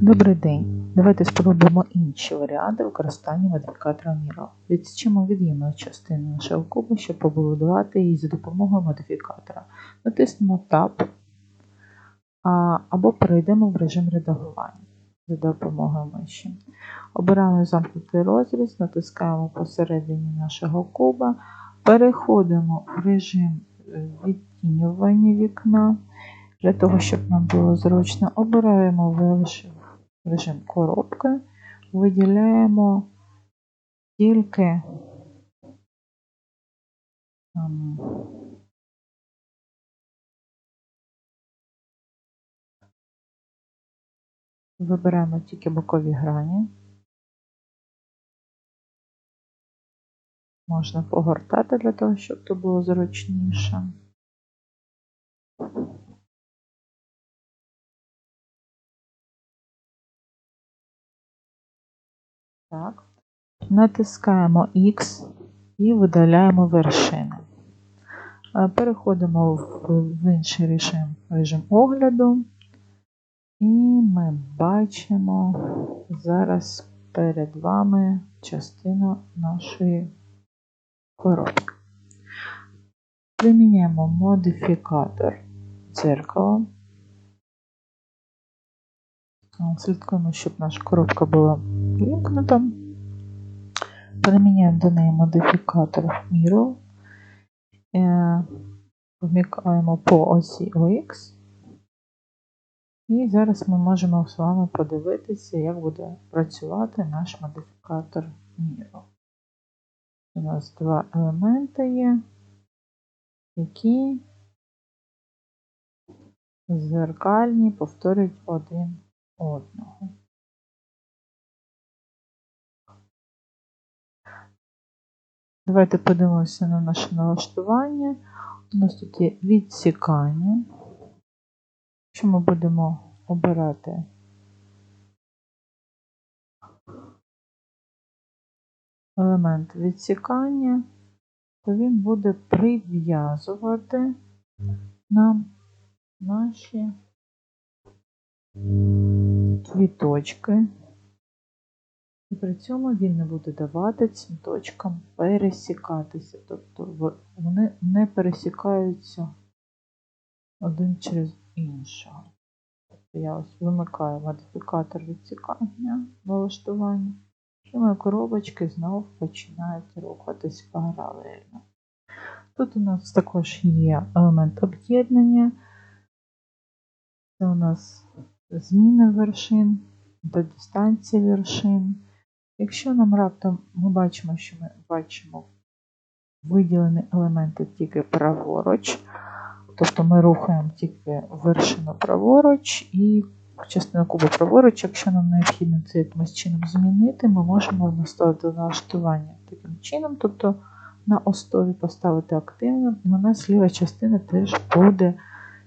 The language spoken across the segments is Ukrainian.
Добрий день. Давайте спробуємо інші варіанти використання модифікатора Miro. Відсічимо від'ємну частину нашого кубу, щоб побудувати її за допомогою модифікатора. Натиснемо Tab або перейдемо в режим редагування за допомогою миші. Обираємо замкнутий розріз, натискаємо посередині нашого куба, переходимо в режим е, відтінювання вікна. Для того, щоб нам було зручно, обираємо вирішення режим коробки, виділяємо тільки ем, вибираємо тільки бокові грані. Можна погортати для того, щоб це було зручніше. Так. Натискаємо X і видаляємо вершини. Переходимо в інший режим, режим огляду, і ми бачимо зараз перед вами частину нашої коробки. Приміняємо модифікатор дзеркала. Слідкуємо, щоб наша коробка була вимкнута. Переміняємо до неї модифікатор Miro. Е, вмикаємо по осі OX. І зараз ми можемо з вами подивитися, як буде працювати наш модифікатор Miro. У нас два елементи є, які зеркальні повторюють один одного. Давайте подивимося на наше налаштування. У нас тут є відсікання. Якщо ми будемо обирати елемент відсікання, то він буде прив'язувати нам наші квіточки. І при цьому він не буде давати цим точкам пересікатися. Тобто вони не пересікаються один через іншого. Тобто я ось вимикаю модифікатор відсікання налаштування, і мої коробочки знову починають рухатись паралельно. Тут у нас також є елемент об'єднання. Це у нас зміни вершин до дистанції вершин. Якщо нам раптом ми бачимо, що ми бачимо виділені елементи тільки праворуч, тобто ми рухаємо тільки вершину праворуч і частину кубу праворуч, якщо нам необхідно це якимось чином змінити, ми можемо наставити налаштування таким чином, тобто на основі поставити активно, і у нас ліва частина теж буде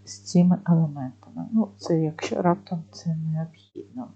з цими елементами. Ну, це якщо раптом це необхідно.